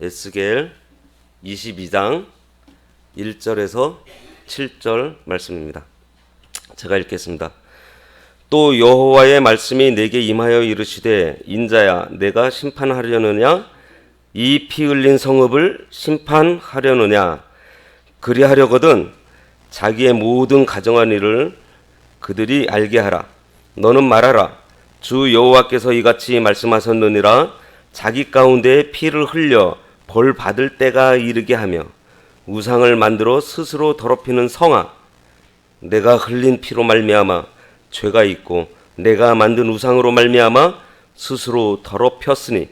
에스겔 22장 1절에서 7절 말씀입니다. 제가 읽겠습니다. 또 여호와의 말씀이 내게 임하여 이르시되 인자야 내가 심판하려느냐? 이 피 흘린 성읍을 심판하려느냐? 그리하려거든 자기의 모든 가정한 일을 그들이 알게 하라. 너는 말하라. 주 여호와께서 이같이 말씀하셨느니라. 자기 가운데 피를 흘려 벌 받을 때가 이르게 하며 우상을 만들어 스스로 더럽히는 성아 내가 흘린 피로 말미암아 죄가 있고 내가 만든 우상으로 말미암아 스스로 더럽혔으니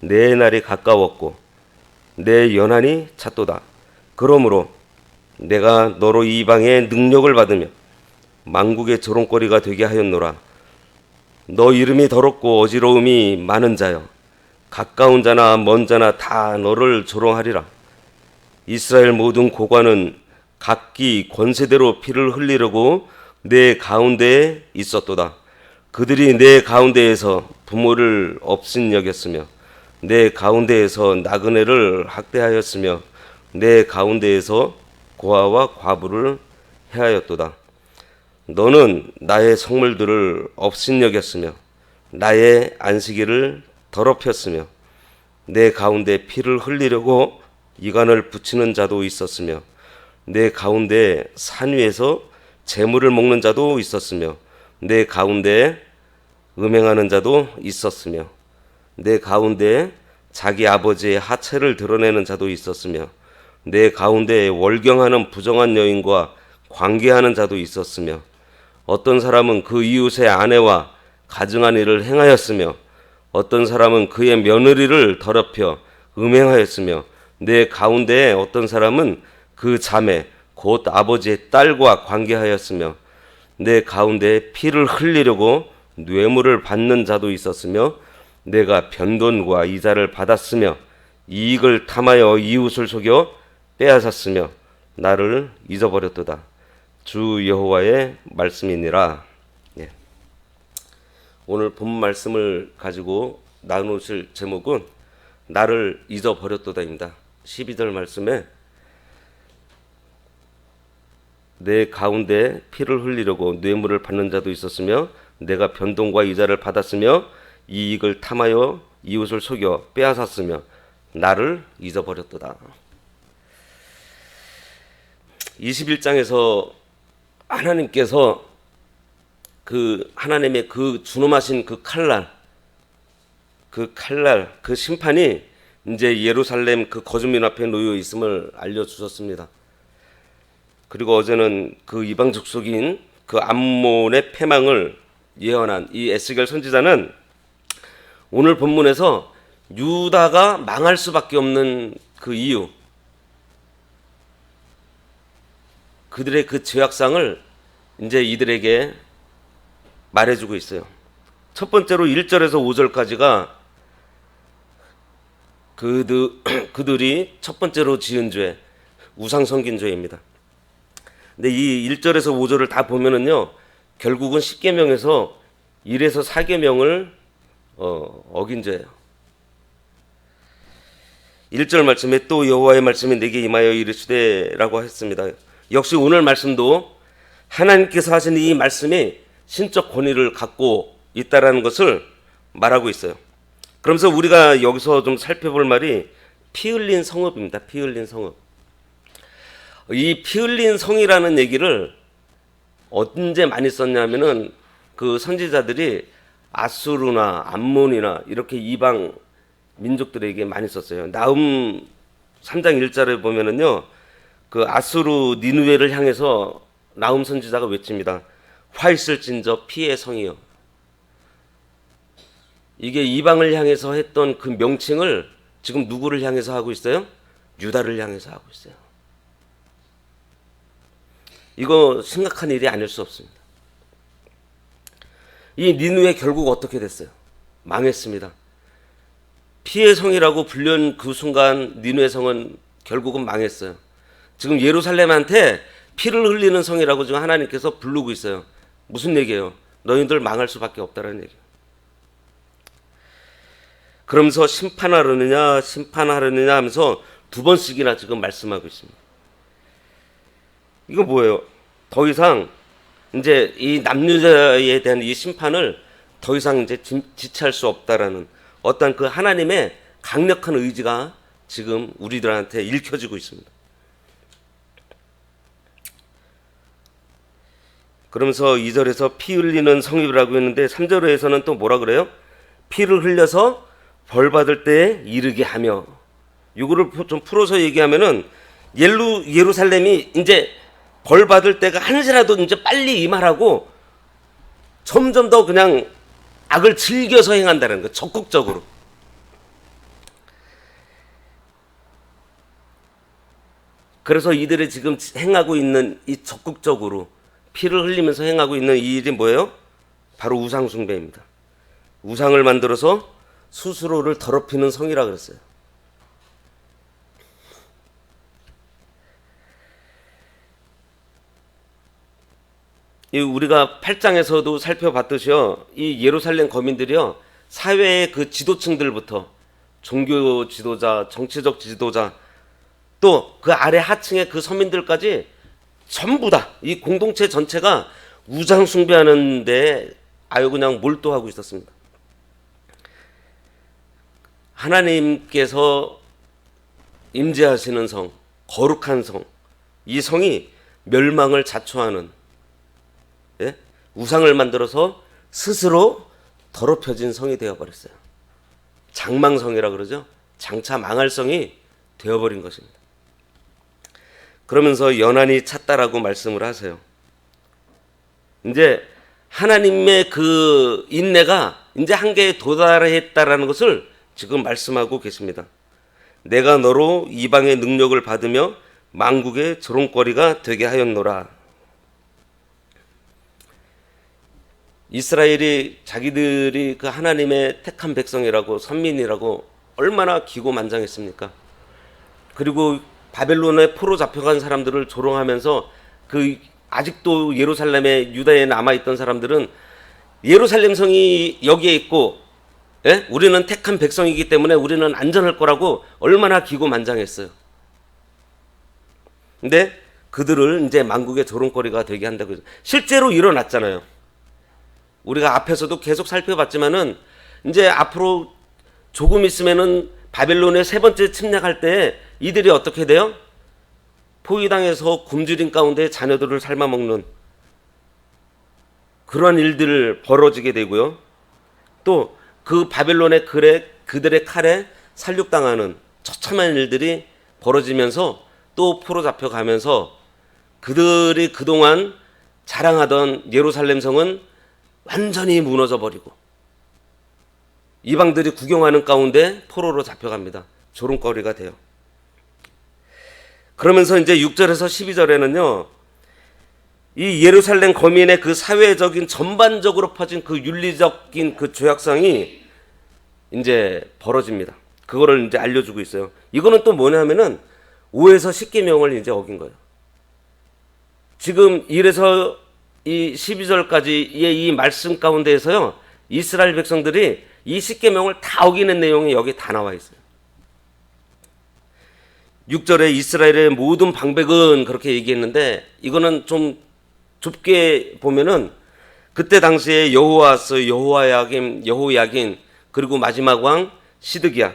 내 날이 가까웠고 내 연한이 찼도다. 그러므로 내가 너로 이방의 능력을 받으며 망국의 조롱거리가 되게 하였노라. 너 이름이 더럽고 어지러움이 많은 자여 가까운 자나 먼 자나 다 너를 조롱하리라. 이스라엘 모든 고관은 각기 권세대로 피를 흘리려고 내 가운데에 있었도다. 그들이 내 가운데에서 부모를 없인 여겼으며 내 가운데에서 나그네를 학대하였으며 내 가운데에서 고아와 과부를 해하였도다. 너는 나의 성물들을 없인 여겼으며 나의 안식일을 더럽혔으며 내 가운데 피를 흘리려고 이간을 붙이는 자도 있었으며 내 가운데 산 위에서 재물을 먹는 자도 있었으며 내 가운데 음행하는 자도 있었으며 내 가운데 자기 아버지의 하체를 드러내는 자도 있었으며 내 가운데 월경하는 부정한 여인과 관계하는 자도 있었으며 어떤 사람은 그 이웃의 아내와 가증한 일을 행하였으며 어떤 사람은 그의 며느리를 더럽혀 음행하였으며 내 가운데 어떤 사람은 그 자매 곧 아버지의 딸과 관계하였으며 내 가운데 피를 흘리려고 뇌물을 받는 자도 있었으며 내가 변돈과 이자를 받았으며 이익을 탐하여 이웃을 속여 빼앗았으며 나를 잊어버렸도다. 주 여호와의 말씀이니라. 예. 오늘 본 말씀을 가지고 나누실 제목은 나를 잊어버렸도다입니다. 12절 말씀에 내 가운데 피를 흘리려고 뇌물을 받는 자도 있었으며 내가 변동과 이자를 받았으며 이익을 탐하여 이웃을 속여 빼앗았으며 나를 잊어버렸도다. 21장에서 하나님께서 그 하나님의 그 준엄하신 그 칼날 그 칼날 그 심판이 이제 예루살렘 그 거주민 앞에 놓여 있음을 알려 주셨습니다. 그리고 어제는 그 이방 족속인 그 암몬의 패망을 예언한 이 에스겔 선지자는 오늘 본문에서 유다가 망할 수밖에 없는 그 이유 그들의 그 죄악상을 이제 이들에게 말해주고 있어요. 첫 번째로 1절에서 5절까지가 그들, 그들이 첫 번째로 지은 죄, 우상 섬긴 죄입니다. 근데 이 1절에서 5절을 다 보면은요, 결국은 10계명에서 1에서 4계명을 어, 어긴 죄예요. 1절 말씀에 또 여호와의 말씀이 내게 임하여 이르시되라고 했습니다. 역시 오늘 말씀도 하나님께서 하신 이 말씀이 신적 권위를 갖고 있다라는 것을 말하고 있어요. 그러면서 우리가 여기서 좀 살펴볼 말이 피 흘린 성읍입니다. 피 흘린 성읍. 이 피 흘린 성이라는 얘기를 언제 많이 썼냐면은 그 선지자들이 아수르나 암몬이나 이렇게 이방 민족들에게 많이 썼어요. 나움 3장 1절에 보면은요. 그 아수르 니누웨를 향해서 나움 선지자가 외칩니다. 화 있을진저 피의 성이요. 이게 이방을 향해서 했던 그 명칭을 지금 누구를 향해서 하고 있어요? 유다를 향해서 하고 있어요. 이거 심각한 일이 아닐 수 없습니다. 이 니누에 결국 어떻게 됐어요? 망했습니다. 피의 성이라고 불린 그 순간 니누의 성은 결국은 망했어요. 지금 예루살렘한테 피를 흘리는 성이라고 지금 하나님께서 부르고 있어요. 무슨 얘기예요? 너희들 망할 수밖에 없다는 얘기예요. 그러면서 심판하려느냐 심판하려느냐 하면서 두 번씩이나 지금 말씀하고 있습니다. 이거 뭐예요? 더 이상 이제 이 남유자에 대한 이 심판을 더 이상 이제 지- 지체할 수 없다라는 어떤 그 하나님의 강력한 의지가 지금 우리들한테 읽혀지고 있습니다. 그러면서 2절에서 피 흘리는 성읍이라고 했는데 3절에서는 또 뭐라 그래요? 피를 흘려서 벌 받을 때에 이르게 하며 이거를 푸- 좀 풀어서 얘기하면은 예루 예루살렘이 이제 벌 받을 때가 한시라도 이제 빨리 임하라고 점점 더 그냥 악을 즐겨서 행한다는 거 적극적으로 그래서 이들이 지금 행하고 있는 이 적극적으로 피를 흘리면서 행하고 있는 이 일이 뭐예요? 바로 우상 숭배입니다. 우상을 만들어서 스스로를 더럽히는 성이라 그랬어요. 이 우리가 8장에서도 살펴봤듯이요. 이 예루살렘 거민들이요. 사회의 그 지도층들부터 종교 지도자, 정치적 지도자 또 그 아래 하층의 그 서민들까지 전부 다 이 공동체 전체가 우상 숭배하는데 아유 그냥 몰두하고 있었습니다. 하나님께서 임재하시는 성, 거룩한 성, 이 성이 멸망을 자초하는 예? 우상을 만들어서 스스로 더럽혀진 성이 되어버렸어요. 장망성이라 그러죠. 장차 망할 성이 되어버린 것입니다. 그러면서 연한이 찼다라고 말씀을 하세요. 이제 하나님의 그 인내가 이제 한계에 도달했다라는 것을 지금 말씀하고 계십니다. 내가 너로 이방의 능력을 받으며 망국의 조롱거리가 되게 하였노라. 이스라엘이 자기들이 그 하나님의 택한 백성이라고 선민이라고 얼마나 기고만장했습니까? 그리고 바벨론에 포로 잡혀간 사람들을 조롱하면서 그 아직도 예루살렘에 유다에 남아 있던 사람들은 예루살렘 성이 여기에 있고 예? 우리는 택한 백성이기 때문에 우리는 안전할 거라고 얼마나 기고만장했어요. 근데 그들을 이제 만국의 조롱거리가 되게 한다고 실제로 일어났잖아요. 우리가 앞에서도 계속 살펴봤지만은 이제 앞으로 조금 있으면은 바벨론의 세 번째 침략할 때 이들이 어떻게 돼요? 포위당해서 굶주린 가운데 자녀들을 삶아먹는 그러한 일들을 벌어지게 되고요. 또 그 바벨론의 글에 그들의 칼에 살육당하는 처참한 일들이 벌어지면서 또 포로 잡혀가면서 그들이 그동안 자랑하던 예루살렘 성은 완전히 무너져 버리고 이방들이 구경하는 가운데 포로로 잡혀갑니다. 조롱거리가 돼요. 그러면서 이제 6절에서 12절에는요. 이 예루살렘 거민의 그 사회적인 전반적으로 퍼진 그 윤리적인 그 죄악성이 이제 벌어집니다. 그거를 이제 알려주고 있어요. 이거는 또 뭐냐면은 5에서 10계명을 이제 어긴 거예요. 지금 1에서 이 12절까지의 이 말씀 가운데에서요. 이스라엘 백성들이 이 10계명을 다 어기는 내용이 여기 다 나와 있어요. 6절에 이스라엘의 모든 방백은 그렇게 얘기했는데 이거는 좀 좁게 보면은 그때 당시에 여호와스, 여호와야김, 여호야긴 그리고 마지막 왕 시드기야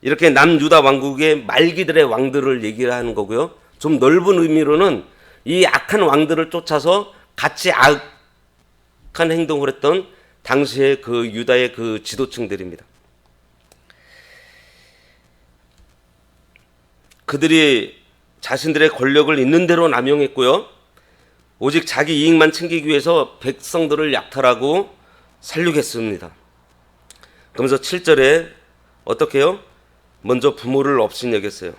이렇게 남유다 왕국의 말기들의 왕들을 얘기를 하는 거고요. 좀 넓은 의미로는 이 악한 왕들을 쫓아서 같이 악한 행동을 했던 당시의 그 유다의 그 지도층들입니다. 그들이 자신들의 권력을 있는 대로 남용했고요. 오직 자기 이익만 챙기기 위해서 백성들을 약탈하고 살육했습니다. 그러면서 7절에 어떻게 해요? 먼저 부모를 업신여겼어요.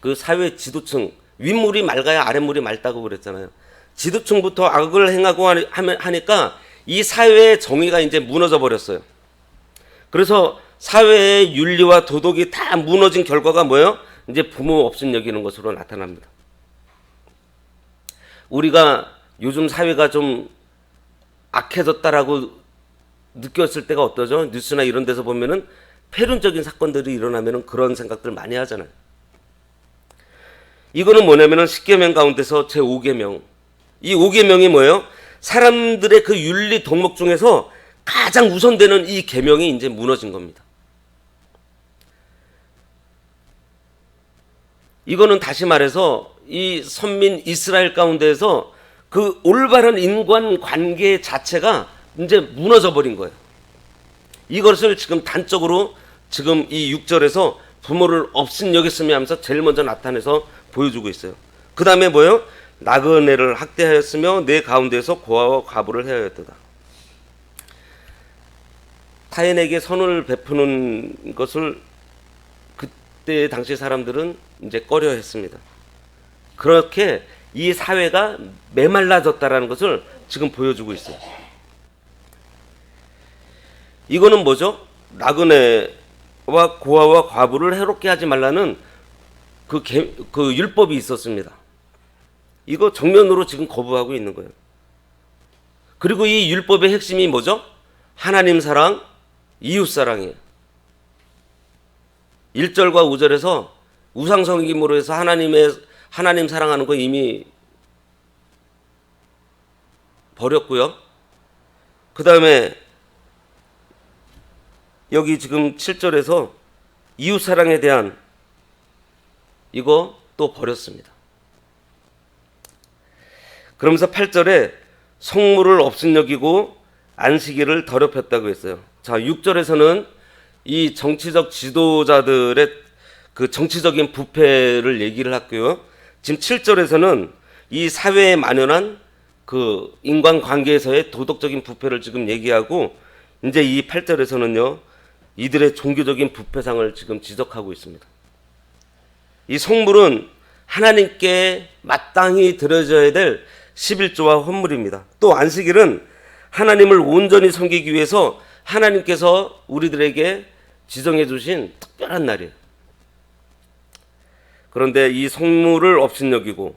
그 사회 지도층 윗물이 맑아야 아랫물이 맑다고 그랬잖아요. 지도층부터 악을 행하고 하니까 이 사회의 정의가 이제 무너져 버렸어요. 그래서 사회의 윤리와 도덕이 다 무너진 결과가 뭐예요? 이제 부모 없음 여기는 것으로 나타납니다. 우리가 요즘 사회가 좀 악해졌다라고 느꼈을 때가 어떠죠? 뉴스나 이런 데서 보면은 폐륜적인 사건들이 일어나면은 그런 생각들 많이 하잖아요. 이거는 뭐냐면은 10계명 가운데서 제 5계명. 이 5계명이 뭐예요? 사람들의 그 윤리 덕목 중에서 가장 우선되는 이 계명이 이제 무너진 겁니다. 이거는 다시 말해서 이 선민 이스라엘 가운데에서 그 올바른 인간 관계 자체가 이제 무너져 버린 거예요. 이것을 지금 단적으로 지금 이 6절에서 부모를 없인 여겼으며 하면서 제일 먼저 나타내서 보여주고 있어요. 그 다음에 뭐예요? 나그네를 학대하였으며 내 가운데서 고아와 과부를 해하였도다. 타인에게 선을 베푸는 것을 그때 당시 사람들은 이제 꺼려 했습니다. 그렇게 이 사회가 메말라졌다라는 것을 지금 보여주고 있어요. 이거는 뭐죠? 나그네와 고아와 과부를 해롭게 하지 말라는 그, 개, 그 율법이 있었습니다. 이거 정면으로 지금 거부하고 있는 거예요. 그리고 이 율법의 핵심이 뭐죠? 하나님 사랑, 이웃 사랑이에요. 1절과 5절에서 우상성김으로 해서 하나님의 하나님 사랑하는 거 이미 버렸고요. 그 다음에 여기 지금 7절에서 이웃 사랑에 대한 이거 또 버렸습니다. 그러면서 8절에 성물을 없은 여기고 안식일을 더럽혔다고 했어요. 자, 6절에서는 이 정치적 지도자들의 그 정치적인 부패를 얘기를 했고요. 지금 7절에서는 이 사회에 만연한 그 인간관계에서의 도덕적인 부패를 지금 얘기하고 이제 이 8절에서는요. 이들의 종교적인 부패상을 지금 지적하고 있습니다. 이 성물은 하나님께 마땅히 드려져야 될 11조와 헌물입니다. 또 안식일은 하나님을 온전히 섬기기 위해서 하나님께서 우리들에게 지정해 주신 특별한 날이에요. 그런데 이 성물을 업신여기고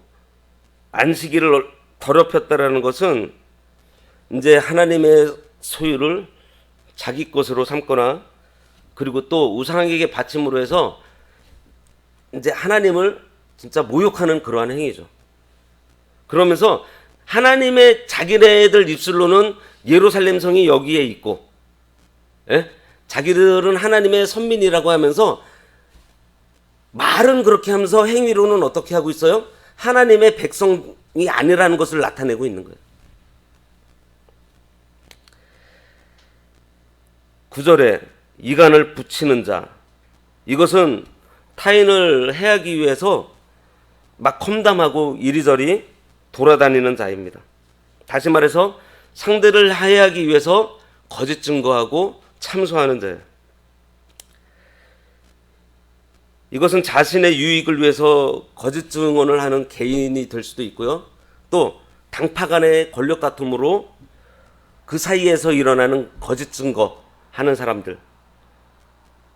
안식일을 더럽혔다라는 것은 이제 하나님의 소유를 자기 것으로 삼거나 그리고 또 우상에게 바침으로 해서 이제 하나님을 진짜 모욕하는 그러한 행위죠. 그러면서 하나님의 자기네들 입술로는 예루살렘 성이 여기에 있고, 예? 자기들은 하나님의 선민이라고 하면서 말은 그렇게 하면서 행위로는 어떻게 하고 있어요? 하나님의 백성이 아니라는 것을 나타내고 있는 거예요. 구절에 이간을 붙이는 자 이것은 타인을 해하기 위해서 막 험담하고 이리저리 돌아다니는 자입니다. 다시 말해서 상대를 해하기 위해서 거짓 증거하고 참소하는 자예요. 이것은 자신의 유익을 위해서 거짓 증언을 하는 개인이 될 수도 있고요. 또 당파 간의 권력 다툼으로 그 사이에서 일어나는 거짓 증거 하는 사람들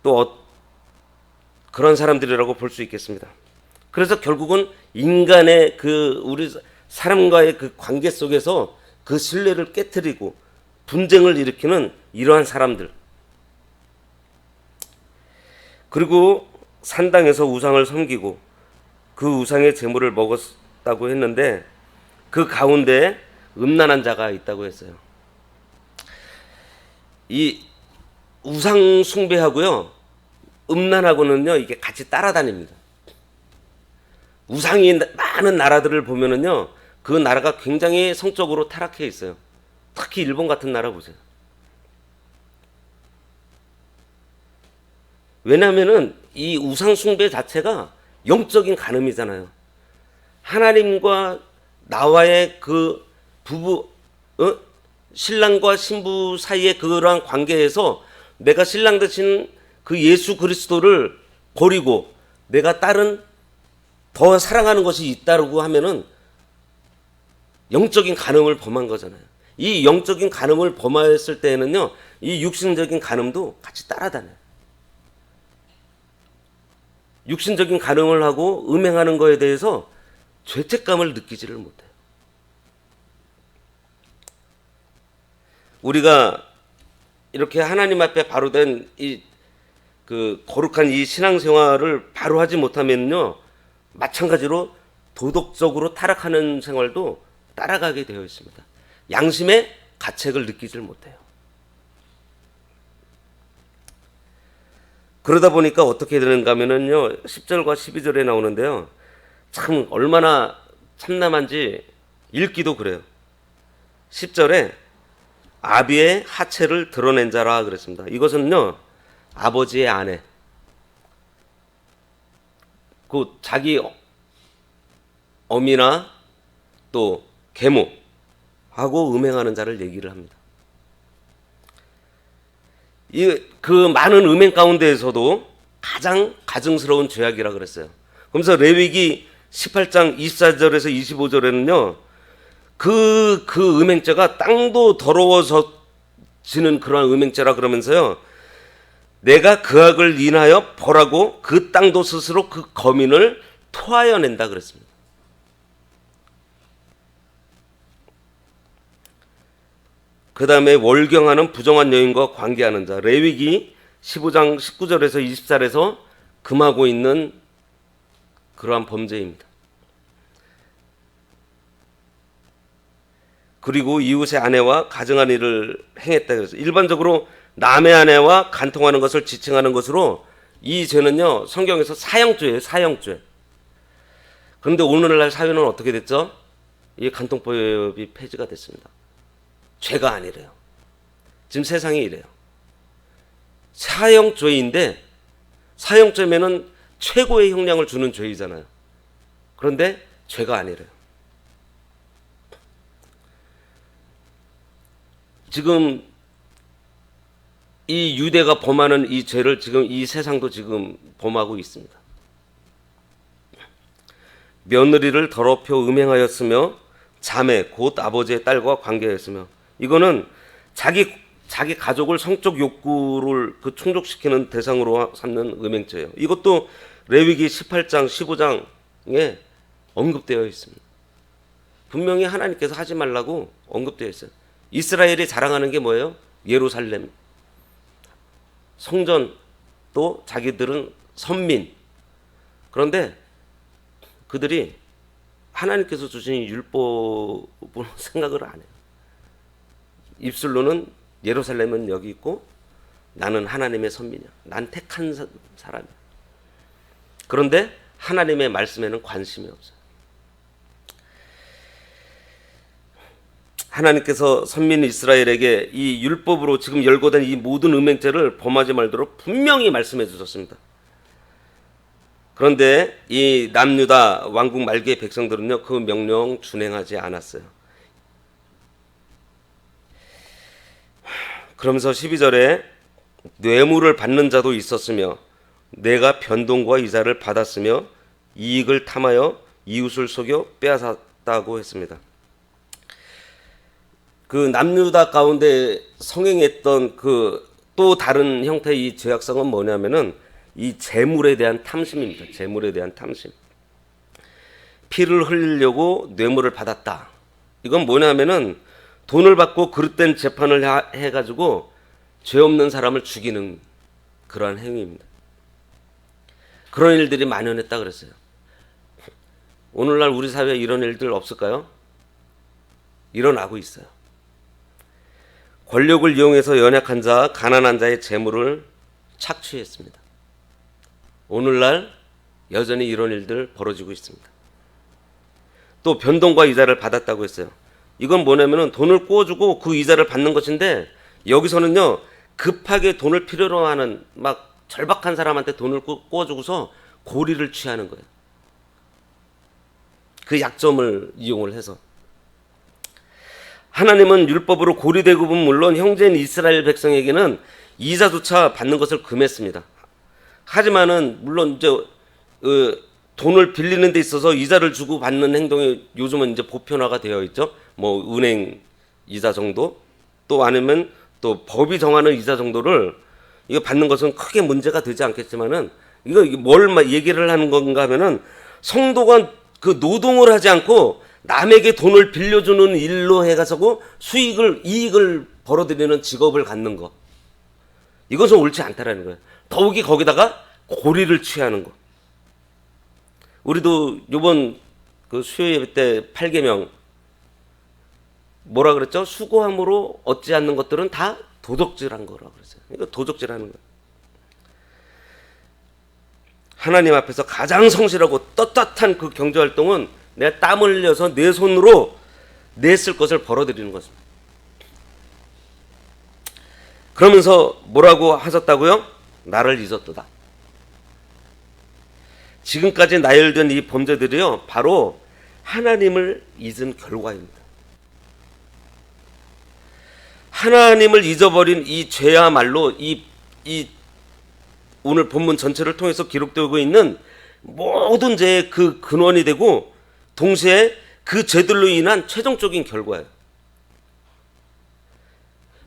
또 어, 그런 사람들이라고 볼 수 있겠습니다. 그래서 결국은 인간의 그 우리 사람과의 그 관계 속에서 그 신뢰를 깨뜨리고 분쟁을 일으키는 이러한 사람들. 그리고 산당에서 우상을 섬기고 그 우상의 재물을 먹었다고 했는데 그 가운데 음란한 자가 있다고 했어요. 이 우상 숭배하고요. 음란하고는요. 이게 같이 따라다닙니다. 우상이 많은 나라들을 보면은요. 그 나라가 굉장히 성적으로 타락해 있어요. 특히 일본 같은 나라 보세요. 왜냐하면은 이 우상 숭배 자체가 영적인 간음이잖아요. 하나님과 나와의 그 부부 어? 신랑과 신부 사이의 그러한 관계에서 내가 신랑 대신 그 예수 그리스도를 버리고 내가 다른 더 사랑하는 것이 있다고 하면은 영적인 간음을 범한 거잖아요. 이 영적인 간음을 범하였을 때에는요, 이 육신적인 간음도 같이 따라다녀요. 육신적인 간음을 하고 음행하는 거에 대해서 죄책감을 느끼지를 못해요. 우리가 이렇게 하나님 앞에 바로 된 이 그 거룩한 이 신앙생활을 바로 하지 못하면요 마찬가지로 도덕적으로 타락하는 생활도 따라가게 되어 있습니다. 양심의 가책을 느끼질 못해요. 그러다 보니까 어떻게 되는가 하면은요 10절과 12절에 나오는데요 참 얼마나 참남한지 읽기도 그래요. 10절에 아비의 하체를 드러낸 자라 그랬습니다. 이것은요 아버지의 아내 그 자기 어미나 또 계모 하고 음행하는 자를 얘기를 합니다. 이 그 많은 음행 가운데에서도 가장 가증스러운 죄악이라 그랬어요. 그러면서 레위기 18장 24절에서 25절에는요. 그, 그 음행죄가 땅도 더러워서 지는 그러한 음행죄라 그러면서요. 내가 그 악을 인하여 벌하고 그 땅도 스스로 그 거민을 토하여 낸다 그랬습니다. 그 다음에 월경하는 부정한 여인과 관계하는 자 레위기 15장 19절에서 20절에서 금하고 있는 그러한 범죄입니다. 그리고 이웃의 아내와 가정한 일을 행했다 그래서 일반적으로 남의 아내와 간통하는 것을 지칭하는 것으로 이 죄는요 성경에서 사형죄예요 사형죄. 그런데 오늘날 사회는 어떻게 됐죠? 이 간통법이 폐지가 됐습니다. 죄가 아니래요. 지금 세상이 이래요. 사형죄인데 사형죄면은 최고의 형량을 주는 죄이잖아요. 그런데 죄가 아니래요. 지금 이 유대가 범하는 이 죄를 지금 이 세상도 지금 범하고 있습니다. 며느리를 더럽혀 음행하였으며 자매 곧 아버지의 딸과 관계했으며 이거는 자기 자기 가족을 성적 욕구를 그 충족시키는 대상으로 삼는 음행죄예요. 이것도 레위기 18장 15장에 언급되어 있습니다. 분명히 하나님께서 하지 말라고 언급되어 있어요. 이스라엘이 자랑하는 게 뭐예요? 예루살렘 성전 또 자기들은 선민 그런데 그들이 하나님께서 주신 율법을 생각을 안 해요. 입술로는 예루살렘은 여기 있고 나는 하나님의 선민이야. 난 택한 사- 사람이야. 그런데 하나님의 말씀에는 관심이 없어요. 하나님께서 선민 이스라엘에게 이 율법으로 지금 열거된 이 모든 음행죄를 범하지 말도록 분명히 말씀해 주셨습니다. 그런데 이 남유다 왕국 말기의 백성들은요 그 명령 준행하지 않았어요. 그러면서 12절에 뇌물을 받는 자도 있었으며 내가 변동과 이자를 받았으며 이익을 탐하여 이웃을 속여 빼앗았다고 했습니다. 그 남유다 가운데 성행했던 그 또 다른 형태의 이 죄악성은 뭐냐면은 이 재물에 대한 탐심입니다. 재물에 대한 탐심. 피를 흘리려고 뇌물을 받았다. 이건 뭐냐면은 돈을 받고 그릇된 재판을 하- 해가지고 죄 없는 사람을 죽이는 그러한 행위입니다. 그런 일들이 만연했다 그랬어요. 오늘날 우리 사회에 이런 일들 없을까요? 일어나고 있어요. 권력을 이용해서 연약한 자, 가난한 자의 재물을 착취했습니다. 오늘날 여전히 이런 일들 벌어지고 있습니다. 또 변동과 이자를 받았다고 했어요. 이건 뭐냐면은 돈을 꿔주고 그 이자를 받는 것인데 여기서는요 급하게 돈을 필요로 하는 막 절박한 사람한테 돈을 꿔- 꿔주고서 고리를 취하는 거예요. 그 약점을 이용을 해서 하나님은 율법으로 고리 대급은 물론 형제인 이스라엘 백성에게는 이자조차 받는 것을 금했습니다. 하지만은 물론 이제 어, 돈을 빌리는 데 있어서 이자를 주고 받는 행동이 요즘은 이제 보편화가 되어 있죠. 뭐 은행 이자 정도 또 아니면 또 법이 정하는 이자 정도를 이거 받는 것은 크게 문제가 되지 않겠지만은 이거 뭘막 얘기를 하는 건가 하면은 성도가 그 노동을 하지 않고 남에게 돈을 빌려주는 일로 해가지고 수익을 이익을 벌어들이는 직업을 갖는 거 이것은 옳지 않다라는 거예요. 더욱이 거기다가 고리를 취하는 거. 우리도 요번 그 수요 예배 때 8계명 뭐라 그랬죠? 수고함으로 얻지 않는 것들은 다 도적질한 거라고 그랬어요. 이거 도적질하는 거예요. 하나님 앞에서 가장 성실하고 떳떳한 그 경제 활동은 내가 땀을 흘려서 내 손으로 냈을 것을 벌어들이는 것입니다. 그러면서 뭐라고 하셨다고요? 나를 잊었도다. 지금까지 나열된 이 범죄들이요, 바로 하나님을 잊은 결과입니다. 하나님을 잊어버린 이 죄야말로 이, 이 오늘 본문 전체를 통해서 기록되고 있는 모든 죄의 그 근원이 되고 동시에 그 죄들로 인한 최종적인 결과예요.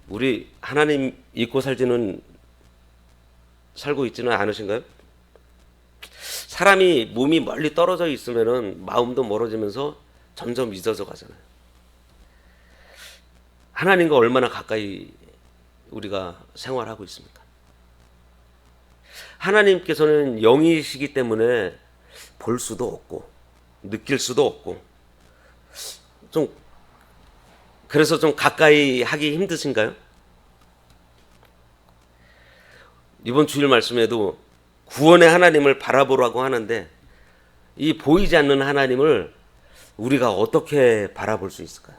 우리 하나님 잊고 살지는 살고 있지는 않으신가요? 사람이 몸이 멀리 떨어져 있으면은 마음도 멀어지면서 점점 잊어져 가잖아요. 하나님과 얼마나 가까이 우리가 생활하고 있습니까? 하나님께서는 영이시기 때문에 볼 수도 없고 느낄 수도 없고 좀 그래서 좀 가까이 하기 힘드신가요? 이번 주일 말씀에도 구원의 하나님을 바라보라고 하는데 이 보이지 않는 하나님을 우리가 어떻게 바라볼 수 있을까요?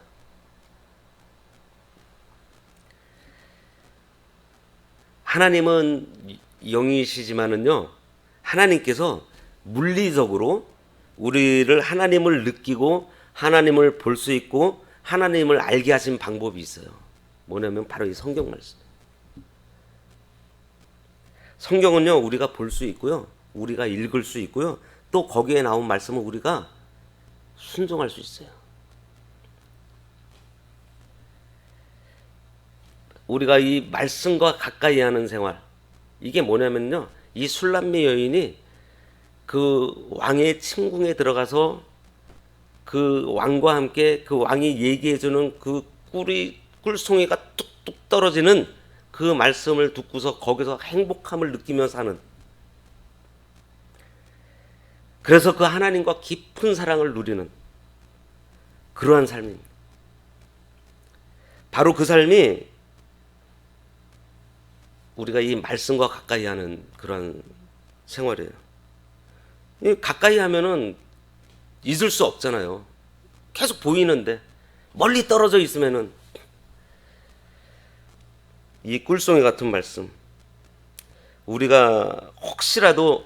하나님은 영이시지만은요, 하나님께서 물리적으로 우리를 하나님을 느끼고 하나님을 볼 수 있고 하나님을 알게 하신 방법이 있어요. 뭐냐면 바로 이 성경 말씀. 성경은요, 우리가 볼 수 있고요, 우리가 읽을 수 있고요, 또 거기에 나온 말씀을 우리가 순종할 수 있어요. 우리가 이 말씀과 가까이 하는 생활, 이게 뭐냐면요, 이 술람미 여인이 그 왕의 침궁에 들어가서 그 왕과 함께 그 왕이 얘기해 주는 그 꿀이 꿀송이가 뚝뚝 떨어지는 그 말씀을 듣고서 거기서 행복함을 느끼며 사는 그래서 그 하나님과 깊은 사랑을 누리는 그러한 삶입니다. 바로 그 삶이 우리가 이 말씀과 가까이 하는 그런 생활이에요. 이 가까이 하면은 잊을 수 없잖아요. 계속 보이는데 멀리 떨어져 있으면은 이 꿀송이 같은 말씀 우리가 혹시라도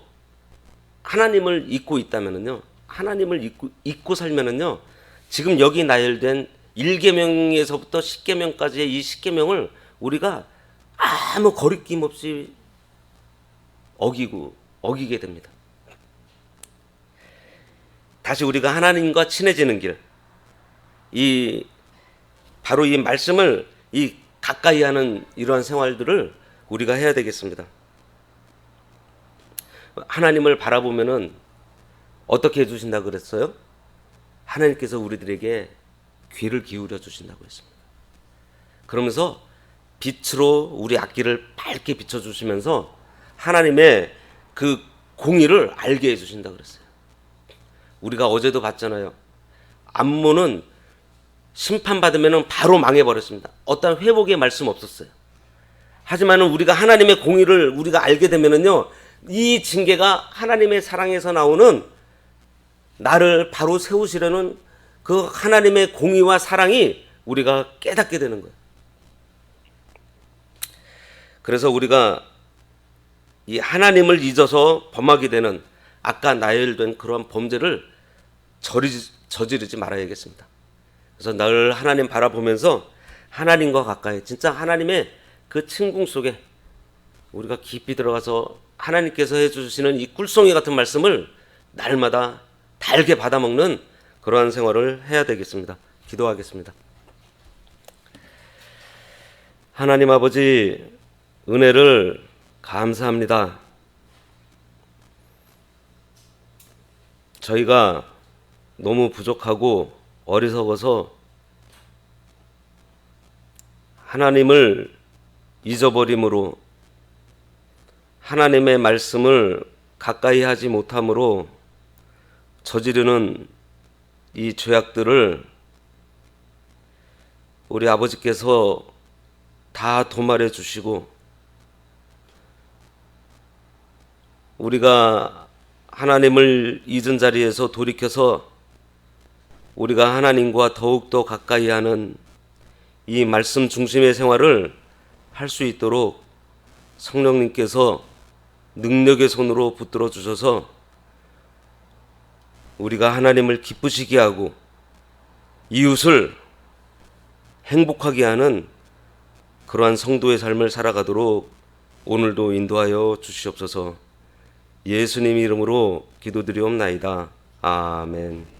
하나님을 잊고 있다면은요. 하나님을 잊고, 잊고 살면은요. 지금 여기 나열된 1계명에서부터 10계명까지의 이 10계명을 우리가 아무 거리낌 없이 어기고 어기게 됩니다. 다시 우리가 하나님과 친해지는 길, 이 바로 이 말씀을 이 가까이 하는 이러한 생활들을 우리가 해야 되겠습니다. 하나님을 바라보면은 어떻게 해주신다 그랬어요? 하나님께서 우리들에게 귀를 기울여 주신다고 했습니다. 그러면서 빛으로 우리 앞길을 밝게 비춰주시면서 하나님의 그 공의를 알게 해주신다 그랬어요. 우리가 어제도 봤잖아요. 암몬은 심판받으면 바로 망해버렸습니다. 어떤 회복의 말씀 없었어요. 하지만 우리가 하나님의 공의를 우리가 알게 되면은요, 이 징계가 하나님의 사랑에서 나오는 나를 바로 세우시려는 그 하나님의 공의와 사랑이 우리가 깨닫게 되는 거예요. 그래서 우리가 이 하나님을 잊어서 범하게 되는 아까 나열된 그러한 범죄를 저지르지 말아야겠습니다. 그래서 늘 하나님 바라보면서 하나님과 가까이 진짜 하나님의 그 친궁 속에 우리가 깊이 들어가서 하나님께서 해주시는 이 꿀송이 같은 말씀을 날마다 달게 받아먹는 그러한 생활을 해야 되겠습니다. 기도하겠습니다. 하나님 아버지 은혜를 감사합니다. 저희가 너무 부족하고 어리석어서 하나님을 잊어버림으로 하나님의 말씀을 가까이 하지 못함으로 저지르는 이 죄악들을 우리 아버지께서 다 도말해 주시고 우리가 하나님을 잊은 자리에서 돌이켜서 우리가 하나님과 더욱더 가까이 하는 이 말씀 중심의 생활을 할 수 있도록 성령님께서 능력의 손으로 붙들어 주셔서 우리가 하나님을 기쁘시게 하고 이웃을 행복하게 하는 그러한 성도의 삶을 살아가도록 오늘도 인도하여 주시옵소서 예수님 이름으로 기도드리옵나이다. 아멘.